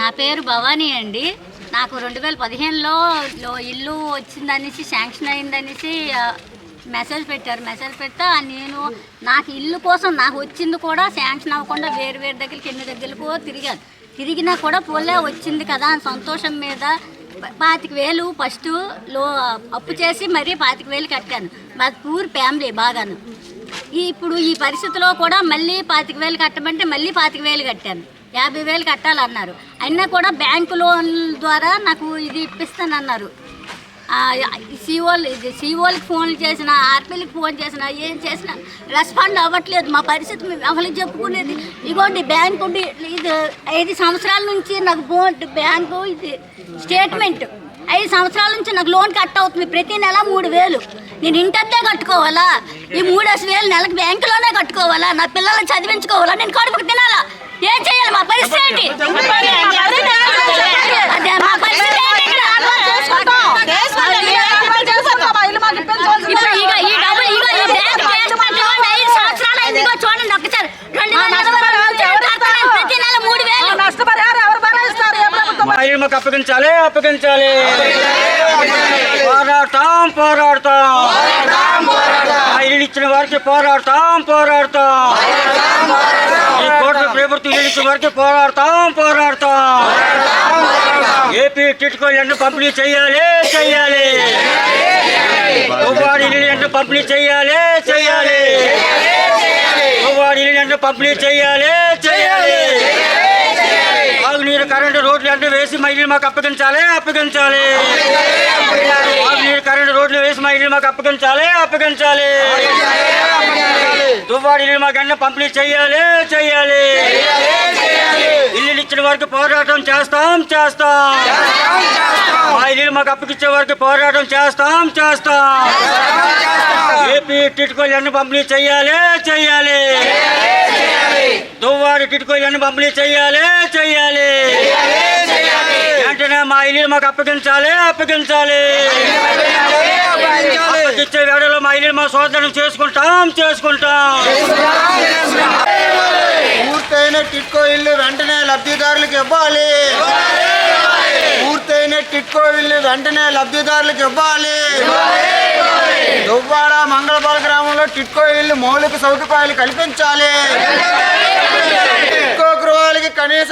నా పేరు భవానీ అండి. నాకు రెండు వేల పదిహేనులో ఇల్లు వచ్చిందనేసి శాంక్షన్ అయిందనేసి మెసేజ్ పెట్టారు. మెసేజ్ పెడితే నేను నాకు ఇల్లు కోసం నాకు వచ్చింది కూడా శాంక్షన్ అవ్వకుండా వేరు వేరు దగ్గరికి ఎన్ని దగ్గరకు తిరిగాను. తిరిగినా కూడా పోలే వచ్చింది కదా అని సంతోషం మీద పాతిక వేలు ఫస్ట్లో అప్పు చేసి మరీ పాతిక వేలు కట్టాను. మాది పూర్ ఫ్యామిలీ బాగాను. ఇప్పుడు ఈ పరిస్థితిలో కూడా మళ్ళీ పాతిక వేలు కట్టమంటే మళ్ళీ పాతిక వేలు కట్టాను. యాభై వేలు కట్టాలన్నారు. అయినా కూడా బ్యాంకు లోన్ ద్వారా నాకు ఇది ఇప్పిస్తానన్నారు. సిఓలు ఇది సిఓలకి ఫోన్లు చేసిన ఆర్మీలకి ఫోన్ చేసిన ఏం చేసినా రెస్పాండ్ అవ్వట్లేదు. మా పరిస్థితి మేము ఎవరికి చెప్పుకునేది? ఇగోండి బ్యాంకు ఉండి ఇది ఐదు సంవత్సరాల నుంచి నాకు బోన్ బ్యాంకు ఇది స్టేట్మెంట్. ఐదు సంవత్సరాల నుంచి నాకు లోన్ కట్ అవుతుంది. ప్రతి నెల మూడు వేలు. నేను ఇంటద్దే కట్టుకోవాలా? ఈ మూడేసి వేలు నెలకు బ్యాంకులోనే కట్టుకోవాలా? నా పిల్లల్ని చదివించుకోవాలా? నేను కడుపుకు తినాలా? ఏం చేయాలి మా పరిస్థితి ఏంటి? అదే మా పరిస్థితి ఏంటి ఇక్కడ? ఇప్పుడు ఇగో ఈ డబ్బులు ఇగో ఈ బ్యాంక్ స్టేట్మెంట్ ఇవ్వండి. ఐదు సంవత్సరాలు అయింది. ఇగో చూడండి ఒకసారి. రెండు వేల ఇరవై రెండు నుంచి కడుతున్నాను. ప్రతి నెల మూడు వేలు. నష్టపరిహారం ఎవరు భరిస్తారు? ఏ ప్రభుత్వం? మా ఇల్లు మాకు అప్పగించాలి అప్పగించాలి. పోరాడతాం పోరాడతాం. ఇల్లు ఇచ్చిన వారికి పోరాడతాం పోరాడతాం. ఈ కోర్టు ప్రభుత్వం ఇల్లు ఇచ్చిన వారికి పోరాడతాం పోరాడతాం. ఏపీ టిట్కో ఎండ పంపిణీ చెయ్యాలి చెయ్యాలి ఉపాధి ఇల్లు పంపిణీ చెయ్యాలి చెయ్యాలి ఉపాధి ఇల్లు పంపిణీ చెయ్యాలి చెయ్యాలి నీరు కరెంటు రోడ్లు అంటే వేసి మా మాకు అప్పగించాలి అప్పగించాలి. నీరు కరెంటు రోడ్లు వేసి మా మాకు అప్పగించాలి అప్పగించాలి. దువ్వాడి ఇల్లు మాకు అన్న పంపిణీ చెయ్యాలి చెయ్యాలి ఇల్లు ఇచ్చిన వరకు పోరాటం చేస్తాం చేస్తాం. మా ఇల్లు మాకు అప్పగించే వరకు పోరాటం చేస్తాం చేస్తాం. ఏపీ టిట్కోలు అన్ని పంపిణీ చెయ్యాలి చెయ్యాలి దువ్వాడి టిట్కోలు అన్ని పంపిణీ చెయ్యాలి చెయ్యాలి వెంటనే మా ఇల్లు మాకు అప్పగించాలి అప్పగించాలి. అప్పగించే వేడలో మా ఇల్లు మా సోదరులు చేసుకుంటాం చేసుకుంటాం. పూర్తయిన టిట్కో ఇల్లు వెంటనే లబ్ధిదారులకు ఇవ్వాలి. పూర్తయిన టిట్కో ఇల్లు వెంటనే లబ్ధిదారులకు ఇవ్వాలి. దువ్వాడ మంగళపాల గ్రామంలో టిట్కో ఇల్లు మౌలిక సదుపాయాలు కల్పించాలి.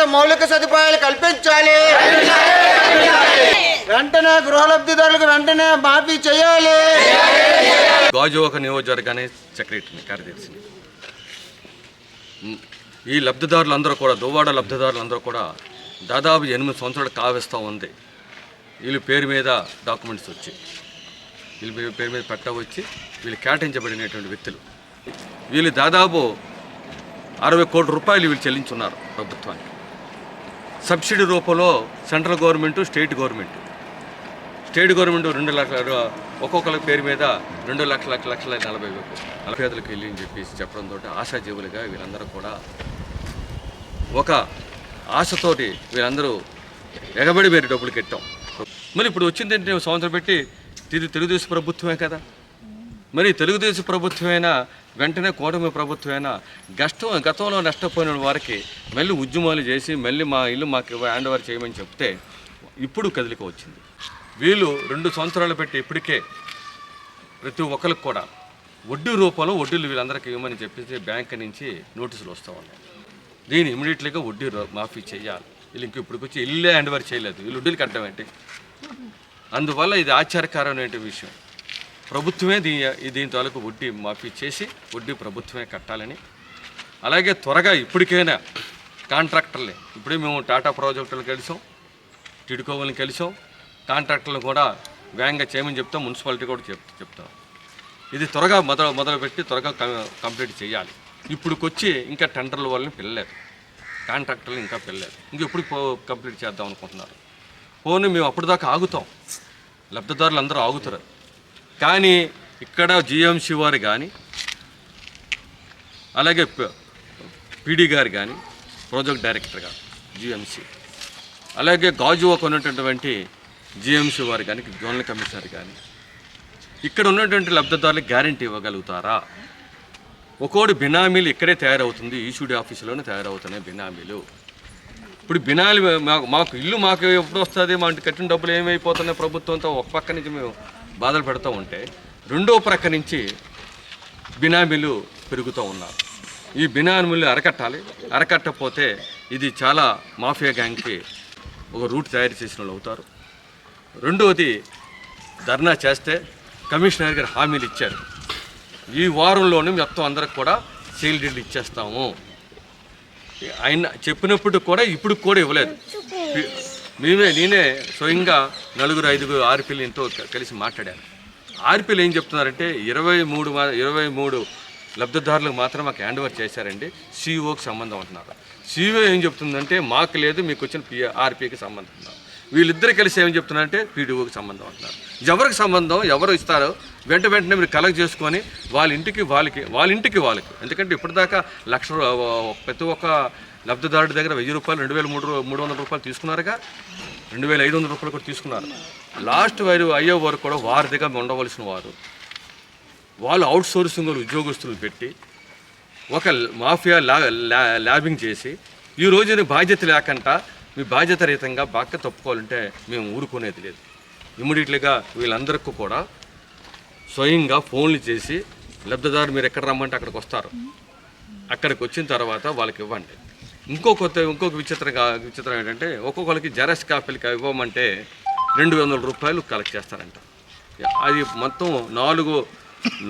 కనీస మౌలిక సదుపాయాలు కల్పించాలి. వెంటనే గృహ లబ్ధిదారులకు వెంటనే మాఫీ చేయాలి. గాజువాక నియోజకవర్గానే సెక్రటరీని కార్యదర్శిని. ఈ లబ్ధిదారులందరూ కూడా దువ్వాడ లబ్ధిదారులందరూ కూడా దాదాపు ఎనిమిది సంవత్సరాలు కావిస్తూ ఉంది. వీళ్ళ పేరు మీద డాక్యుమెంట్స్ వచ్చి వీళ్ళ పేరు మీద పట్టా వచ్చి వీళ్ళు కేటాయించబడినటువంటి వ్యక్తులు. వీళ్ళు దాదాపు అరవై కోట్ల రూపాయలు వీళ్ళు చెల్లించున్నారు ప్రభుత్వానికి. సబ్సిడీ రూపంలో central government state government. State government రెండు లక్షల ఒక్కొక్కరి పేరు మీద రెండు లక్షల లక్షల నలభై వేలు. నలభై పేదలకు వెళ్ళి అని చెప్పేసి చెప్పడంతో ఆశాజీవులుగా వీళ్ళందరూ కూడా ఒక ఆశతోటి వీళ్ళందరూ ఎగబడి మీరు డబ్బులు కట్టాం. మరి ఇప్పుడు వచ్చిందంటే సంవత్సరం పెట్టి ఇది తెలుగుదేశం ప్రభుత్వమే కదా? మరి తెలుగుదేశం ప్రభుత్వమైనా వెంటనే కూటమి ప్రభుత్వమైనా గష్టం గతంలో నష్టపోయిన వారికి మళ్ళీ ఉద్యమాలు చేసి మళ్ళీ మా ఇల్లు మాకు హ్యాండ్ ఓవర్ చేయమని చెప్తే ఇప్పుడు కదలిక వచ్చింది. వీళ్ళు రెండు సంవత్సరాలు పెట్టి ఇప్పటికే ప్రతి ఒక్కరికి కూడా వడ్డీ రూపంలో వడ్డీలు వీళ్ళందరికీ ఇవ్వమని చెప్పేసి బ్యాంక్ నుంచి నోటీసులు వస్తూ ఉన్నాయి. దీన్ని ఇమీడియట్లీగా వడ్డీ మాఫీ చేయాలి. వీళ్ళు ఇంక ఇప్పటికి వచ్చి ఇల్లే హ్యాండ్ ఓవర్ చేయలేదు. వీళ్ళు వడ్డీలు కట్టడం ఏంటి? అందువల్ల ఇది ఆశ్చర్యకరమైన విషయం. ప్రభుత్వమే దీని దీని తాలూకు వడ్డీ మాఫీ చేసి వడ్డీ ప్రభుత్వమే కట్టాలని. అలాగే త్వరగా ఇప్పటికైనా కాంట్రాక్టర్లే ఇప్పుడే మేము టాటా ప్రాజెక్టులు కలిసాం టిడ్కోవల్ని కలిసాం కాంట్రాక్టర్లు కూడా వేగంగా చేయమని చెప్తాం మున్సిపాలిటీ కూడా చెప్ చెప్తాం. ఇది త్వరగా మొదలు మొదలుపెట్టి త్వరగా కంప్లీట్ చేయాలి. ఇప్పుడుకొచ్చి ఇంకా టెండర్ల వాళ్ళని పిల్లలేదు. కాంట్రాక్టర్లు ఇంకా పిల్లలేదు. ఇంక ఎప్పుడు కంప్లీట్ చేద్దాం అనుకుంటున్నారు. పోనీ మేము అప్పటిదాకా ఆగుతాం. లబ్ధిదారులు అందరూ ఆగుతారు. కానీ ఇక్కడ జిఎంసి వారు కానీ అలాగే పీడీ గారు కానీ ప్రాజెక్ట్ డైరెక్టర్ గారు జిఎంసి. అలాగే గాజువాకు ఉన్నటువంటి జిఎంసి వారు కానీ జోనల్ కమిషనర్ కానీ ఇక్కడ ఉన్నటువంటి లబ్ధిదారులకు గ్యారంటీ ఇవ్వగలుగుతారా? ఒక్కోటి బినామీలు ఇక్కడే తయారవుతుంది ఈసీడీ ఆఫీసులోనే తయారవుతున్నాయి బినామీలు. ఇప్పుడు బినామీ మాకు మాకు ఇల్లు మాకు ఎప్పుడు వస్తుంది మా ఇంటి కట్టిన డబ్బులు ఏమైపోతున్నాయి ప్రభుత్వంతో ఒక పక్క నుంచి మేము బాధలు పెడుతూ ఉంటే రెండో ప్రక్క నుంచి బినామీలు పెరుగుతూ ఉన్నారు. ఈ బినామీలు అరకట్టాలి. అరకట్టకపోతే ఇది చాలా మాఫియా గ్యాంగ్కి ఒక రూట్ తయారు చేసిన వాళ్ళు అవుతారు. రెండవది ధర్నా చేస్తే కమిషనర్ గారు హామీలు ఇచ్చారు. ఈ వారంలోనే మొత్తం అందరికి కూడా సేల్ డీల్ ఇచ్చేస్తాము. ఆయన చెప్పినప్పుడు కూడా ఇప్పుడు కూడా ఇవ్వలేదు. మేమే నేనే స్వయంగా నలుగురు ఐదుగురు ఆర్పీలతో కలిసి మాట్లాడాను. ఆర్పీలు ఏం చెప్తున్నారంటే ఇరవై మూడు ఇరవై మూడు లబ్ధిదారులకు మాత్రం మాకు హ్యాండ్ ఓవర్ చేశారండి సిఇఓకి సంబంధం అంటున్నారు. సీఈఓ ఏం చెప్తుందంటే మాకు లేదు మీకు వచ్చిన పి ఆర్పీకి సంబంధం ఉన్నారు వీళ్ళిద్దరు కలిసి ఏం చెప్తున్నారంటే పీడీఓకి సంబంధం అంటున్నారు. ఎవరికి సంబంధం ఎవరు ఇస్తారో వెంట వెంటనే మీరు కలెక్ట్ చేసుకొని వాళ్ళ ఇంటికి వాళ్ళకి వాళ్ళ ఇంటికి వాళ్ళకి ఎందుకంటే ఇప్పటిదాకా లక్ష ప్రతి ఒక్క లబ్ధిదారుడి దగ్గర వెయ్యి రూపాయలు రెండు వేల మూడు మూడు వందల రూపాయలు తీసుకున్నారుగా. రెండు వేల ఐదు వందల రూపాయలు కూడా తీసుకున్నారు. లాస్ట్ వారు అయ్యే వారు కూడా వారి దగ్గర ఉండవలసిన వారు. వాళ్ళు అవుట్ సోర్సింగ్ ఉద్యోగస్తులు పెట్టి ఒక మాఫియా లా ల్యాబింగ్ చేసి ఈ రోజున బాధ్యత లేకుండా మీ బాధ్యత రహితంగా బాగా తప్పుకోవాలంటే మేము ఊరుకునేది లేదు. ఇమ్మీడియట్లీగా వీళ్ళందరికీ కూడా స్వయంగా ఫోన్లు చేసి లబ్ధిదారు మీరు ఎక్కడ రమ్మంటే అక్కడికి వస్తారు. అక్కడికి వచ్చిన తర్వాత వాళ్ళకి ఇవ్వండి. ఇంకో కొత్త ఇంకొక విచిత్రంగా విచిత్రం ఏంటంటే ఒక్కొక్కరికి జెరాక్స్ కాపీలకి ఇవ్వమంటే రెండు వందల రూపాయలు కలెక్ట్ చేస్తారంట. అది మొత్తం నాలుగు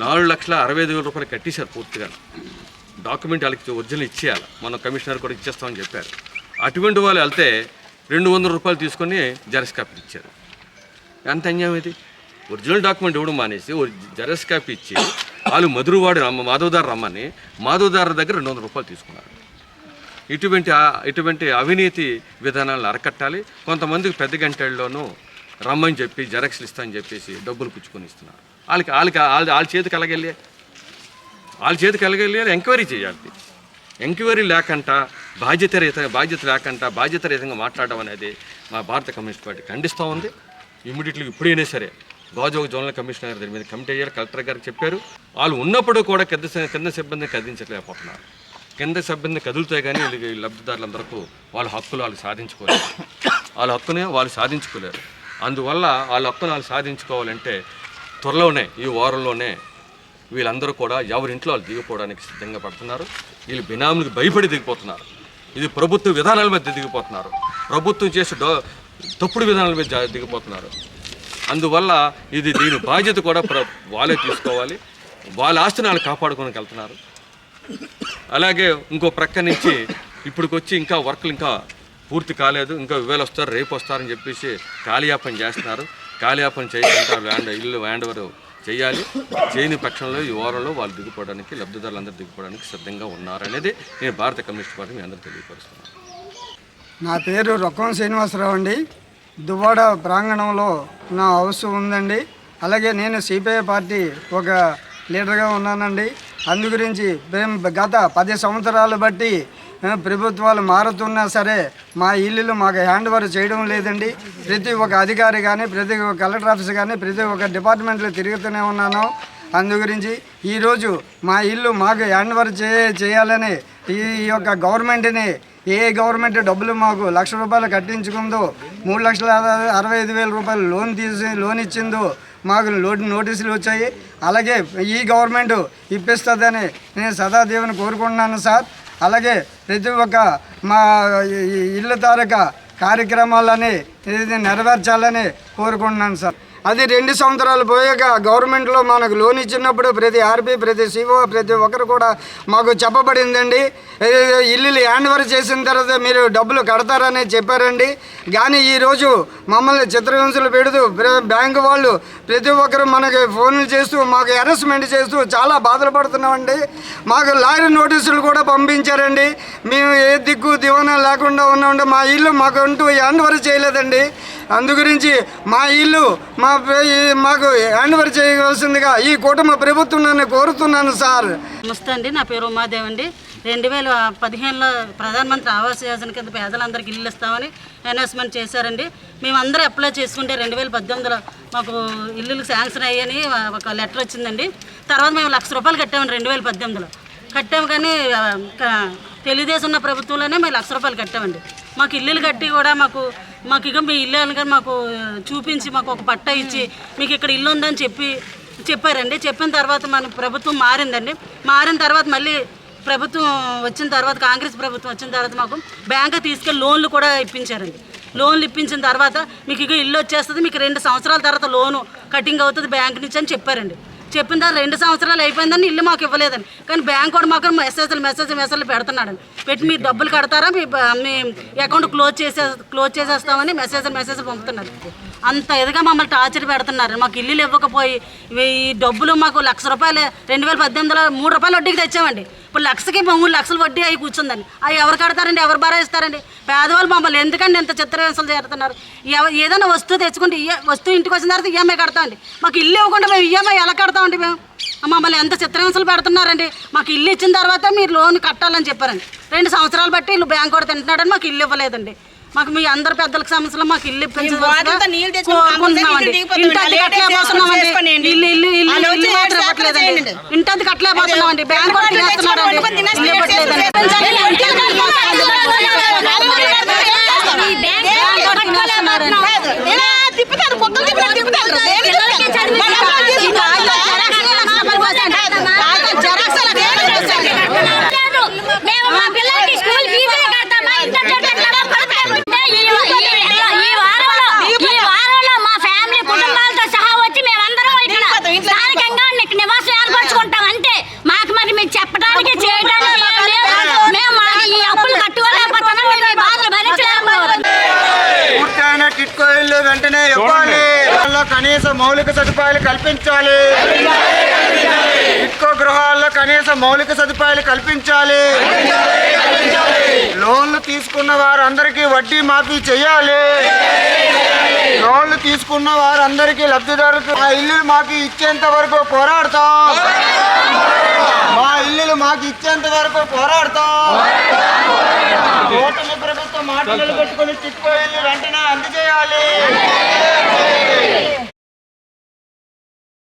నాలుగు లక్షల అరవై ఐదు వేల రూపాయలు కట్టేశారు పూర్తిగా. డాక్యుమెంట్ వాళ్ళకి ఒరిజినల్ ఇచ్చేయాలి. మన కమిషనర్ కూడా ఇచ్చేస్తామని చెప్పారు. అటువంటి వాళ్ళు వెళ్తే రెండు వందల రూపాయలు తీసుకొని జెరాక్స్ కాపీ ఇచ్చారు. ఎంత అన్యాయం ఇది? ఒరిజినల్ డాక్యుమెంట్ ఇవ్వడం మానేసి జెరాక్స్ కాపీ ఇచ్చి వాళ్ళు మధురవాడు రమ్మ మాధవదారు రమ్మని మాధవదారు దగ్గర రెండు వందల రూపాయలు తీసుకున్నారు. ఇటువంటి ఇటువంటి అవినీతి విధానాలను అరకట్టాలి. కొంతమందికి పెద్ద గంటల్లోనూ రమ్మని చెప్పి జెరక్స్లు ఇస్తామని చెప్పేసి డబ్బులు పుచ్చుకొని ఇస్తున్నారు. వాళ్ళకి వాళ్ళకి వాళ్ళ వాళ్ళ చేతికి ఎలాగెళ్ళే? వాళ్ళ చేతికి వెళ్ళగలి ఎంక్వైరీ చేయాలి. ఎంక్వైరీ లేకుండా బాధ్యతరహిత బాధ్యత లేకుండా బాధ్యత రహితంగా మాట్లాడడం అనేది మా భారత కమ్యూనిస్ట్ పార్టీ ఖండిస్తూ ఉంది. ఇమ్మీడియట్లీ ఇప్పుడైనా సరే గాజువాక జోనల్ కమిషనర్ గారి మీద కమిటీ అయ్యారు కలెక్టర్ గారికి చెప్పారు. వాళ్ళు ఉన్నప్పుడు కూడా కింద కింద సిబ్బందిని కదిలించలేకపోతున్నారు. కింద సభ్యుని కదులుతాయి కానీ వీళ్ళకి లబ్ధిదారులందరికీ వాళ్ళ హక్కులు వాళ్ళు సాధించుకోలేరు. వాళ్ళ హక్కుని వాళ్ళు సాధించుకోలేరు. అందువల్ల వాళ్ళ హక్కును వాళ్ళు సాధించుకోవాలంటే త్వరలోనే ఈ వారంలోనే వీళ్ళందరూ కూడా ఎవరింట్లో వాళ్ళు దిగిపోవడానికి సిద్ధంగా పడుతున్నారు. వీళ్ళు బినాములకు భయపడి దిగిపోతున్నారు. ఇది ప్రభుత్వ విధానాల మీద దిగిపోతున్నారు. ప్రభుత్వం చేసే డో తప్పుడు విధానాల మీద దిగిపోతున్నారు. అందువల్ల ఇది దీని బాధ్యత కూడా ప్ర వాళ్ళే తీసుకోవాలి. వాళ్ళ ఆస్తిని వాళ్ళు కాపాడుకోనికి వెళ్తున్నారు. అలాగే ఇంకో ప్రక్క నుంచి ఇప్పటికొచ్చి ఇంకా వర్క్లు ఇంకా పూర్తి కాలేదు. ఇంకా వేలు వస్తారు రేపు వస్తారని చెప్పేసి కాలియాపన చేస్తున్నారు. కాలియాపన చేయకుండా వ్యాండ్ ఇల్లు హ్యాండ్ ఓవర్ చేయాలి. చేయని పక్షంలో ఈ వారంలో వాళ్ళు దిగిపోవడానికి లబ్ధిదారులందరూ దిగిపోవడానికి సిద్ధంగా ఉన్నారనేది నేను భారత కమ్యూనిస్ట్ పార్టీ మీ అందరూ తెలియపరుస్తున్నాను. నా పేరు రొక్కం శ్రీనివాసరావు అండి. దువ్వాడ ప్రాంగణంలో నా హౌస్ ఉందండి. అలాగే నేను సిపిఐ పార్టీ ఒక లీడర్గా ఉన్నానండి. అందు గురించి మేము గత పది సంవత్సరాలు బట్టి ప్రభుత్వాలు మారుతున్నా సరే మా ఇల్లులు మాకు హ్యాండ్ ఓవర్ చేయడం లేదండి. ప్రతి ఒక్క అధికారి కానీ ప్రతి ఒక్క కలెక్టర్ ఆఫీస్ కానీ ప్రతి ఒక్క డిపార్ట్మెంట్లో తిరుగుతూనే ఉన్నాను. అందు గురించి ఈరోజు మా ఇల్లు మాకు హ్యాండ్ ఓవర్ చే చేయాలని ఈ యొక్క గవర్నమెంట్ని ఏ గవర్నమెంట్ డబ్బులు మాకు లక్ష రూపాయలు కట్టించుకుందో మూడు లక్షల అరవై ఐదు వేల రూపాయలు లోన్ తీసి లోన్ ఇచ్చిందో మాకు లో నోటీసులు వచ్చాయి. అలాగే ఈ గవర్నమెంట్ ఇప్పిస్తుందని నేను సదాదేవిని కోరుకుంటున్నాను సార్. అలాగే ప్రతి ఒక్క మా ఇల్లు తారక కార్యక్రమాలని ఇది నెరవేర్చాలని కోరుకుంటున్నాను సార్. అది రెండు సంవత్సరాలు పోయాక గవర్నమెంట్లో మనకు లోన్ ఇచ్చినప్పుడు ప్రతి ఆర్పీ ప్రతి సిఓ ప్రతి ఒక్కరు కూడా మాకు చెప్పబడిందండి. ఇల్లులు హ్యాండ్ ఓవర్ చేసిన తర్వాత మీరు డబ్బులు కడతారని చెప్పారండి. కానీ ఈరోజు మమ్మల్ని చిత్రహింసలు పెడుతూ ప్ర- బ్యాంకు వాళ్ళు ప్రతి ఒక్కరు మనకి ఫోన్లు చేస్తూ మాకు హెరాస్మెంట్ చేస్తూ చాలా బాధలు పడుతున్నామండి. మాకు లారీ నోటీసులు కూడా పంపించారండి. మేము ఏ దిక్కు దివానా లేకుండా ఉన్నామంటే మా ఇల్లు మాకు అంటూ హ్యాండ్ ఓవర్ చేయలేదండి. అందు గురించి మా ఇల్లు మా ఈ- మాకు హ్యాండ్ చేయవలసిందిగా ఈ కుటుంబ ప్రభుత్వం నన్ను కోరుతున్నాను సార్. నమస్తే అండి నా పేరు ఉమాదేవ్ అండి. రెండు వేల పదిహేనులో ప్రధానమంత్రి ఆవాస్ యోజన కింద పేదలందరికీ ఇల్లు ఇస్తామని అనౌన్స్మెంట్ చేశారండి. మేమందరూ అప్లై చేసుకుంటే రెండు వేల పద్దెనిమిదిలో మాకు ఇల్లులు శాంక్షన్ అయ్యని ఒక లెటర్ వచ్చిందండి. తర్వాత మేము లక్ష రూపాయలు కట్టామండి రెండు వేల పద్దెనిమిదిలో. కట్టాము కానీ తెలుగుదేశం ఉన్న ప్రభుత్వంలోనే మేము లక్ష రూపాయలు కట్టామండి. మాకు ఇల్లులు కట్టి కూడా మాకు మాకు ఇక మీ ఇల్లు అనగా మాకు చూపించి మాకు ఒక పట్ట ఇచ్చి మీకు ఇక్కడ ఇల్లు ఉందని చెప్పి చెప్పారండి. చెప్పిన తర్వాత మన ప్రభుత్వం మారిందండి. మారిన తర్వాత మళ్ళీ ప్రభుత్వం వచ్చిన తర్వాత కాంగ్రెస్ ప్రభుత్వం వచ్చిన తర్వాత మాకు బ్యాంక్ తీసుకెళ్ళి లోన్లు కూడా ఇప్పించారండి. లోన్లు ఇప్పించిన తర్వాత మీకు ఇక ఇల్లు వచ్చేస్తుంది మీకు రెండు సంవత్సరాల తర్వాత లోను కటింగ్ అవుతుంది బ్యాంక్ నుంచి అని చెప్పారండి. చెప్పిన తర్వాత రెండు సంవత్సరాలు అయిపోయిందని ఇల్లు మాకు ఇవ్వలేదని. కానీ బ్యాంక్ కూడా మాకు మెసేజ్లు మెసేజ్ మెసేజ్లు పెడుతున్నాడని పెట్టి మీరు డబ్బులు కడతారా? మీ మీ అకౌంట్ క్లోజ్ చేసే క్లోజ్ చేసేస్తామని మెసేజ్ మెసేజ్ పంపుతున్నారు అంత ఇదిగా మమ్మల్ని టార్చర్ పెడుతున్నారు. మాకు ఇల్లులు ఇవ్వకపోయి ఈ డబ్బులు మాకు లక్ష రూపాయలు రెండు వేల పద్దెనిమిదిలో మూడు రూపాయలు వడ్డీకి తెచ్చామండి. ఇప్పుడు లక్షకి మూడు లక్షలు వడ్డీ అయి కూర్చుందని. అవి ఎవరు కడతారండి? ఎవరు బాగా ఇస్తారండి? పేదవాళ్ళు మమ్మల్ని ఎందుకండి ఇంత చిత్రహింసలు చేరుతున్నారు ఏదైనా వస్తువు తెచ్చుకుంటే ఇయ్య వస్తువు ఇంటికి వచ్చిన తర్వాత ఈఎంఐ కడతామండి. మాకు ఇల్లు ఇవ్వకుండా మేము ఈఎంఐ ఎలా కడతామండి మేము? మమ్మల్ని ఎంత చిత్రహింసలు పెడుతున్నారండి? మాకు ఇల్లు ఇచ్చిన తర్వాత మీరు లోన్ కట్టాలని చెప్పారండి. రెండు సంవత్సరాలు బట్టి ఇల్లు బ్యాంక్ కూడా తింటున్నాడని మాకు ఇల్లు ఇవ్వలేదండి. మాకు మీ అందరి పెద్దలకు సమస్యలు మాకు ఇల్లు. ఇల్లు ఇల్లు ఇల్లు మాత్రం ఇవ్వట్లేదండి చేయండి. ఇంటి అద్దె కట్టలేకపోతున్నామండి. బ్యాంక్ ఇల్లు ఇవ్వట్లేదండి ఈ బ్యాంక్ కూడా తినేస్తున్నారండి. తిప్పుతారు కుక్కలు తిప్పుతారు తిప్పుతారు పిల్లలకి చదివించాలి. ఈ కాగితం జెరాక్స్లే లక్ష రూపాయలు పోసాడు. లేదు. మేము మా పిల్లలకి స్కూల్ ఫీజులు కడతామా ఇంటర్ కడతామా పడతాము. ఈ ఈ వారంలో ఈ వారంలో మా ఫ్యామిలీ కుటుంబాలతో సహా వచ్చి మేమందరం ఇక్కడ స్థానికంగా నీకు నివాసం ఏర్పరచుకుంటాం అంతే మాకు మరి మీకు చెప్పడానికి చేయడానికి ఏం లేదు. మేము మాకు ఈ అప్పులు కట్టుకోలేకపోతున్నాం మేము ఈ బాధలు భరించలేకపోతున్నాం పూర్తయిన టిట్కో ఇల్లు వెంటనే ఇవ్వాలి గృహాల్లో కనీస మౌలిక సదుపాయాలు కల్పించాలి. ఇంకో గృహాల్లో కనీస మౌలిక సదుపాయాలు కల్పించాలి. లోన్లు తీసుకున్న వారందరికీ వడ్డీ మాఫీ చేయాలి. లోన్లు తీసుకున్న వారందరికీ లబ్ధిదారులకు మా ఇల్లులు మాకు ఇచ్చేంత వరకు పోరాడతాం. మా ఇల్లులు మాకు ఇచ్చేంత వరకు పోరాడతాం. ఓటమి ప్రభుత్వం మాటలు పెట్టుకుని చిక్కుపోయి వెంటనే అందజేయాలి.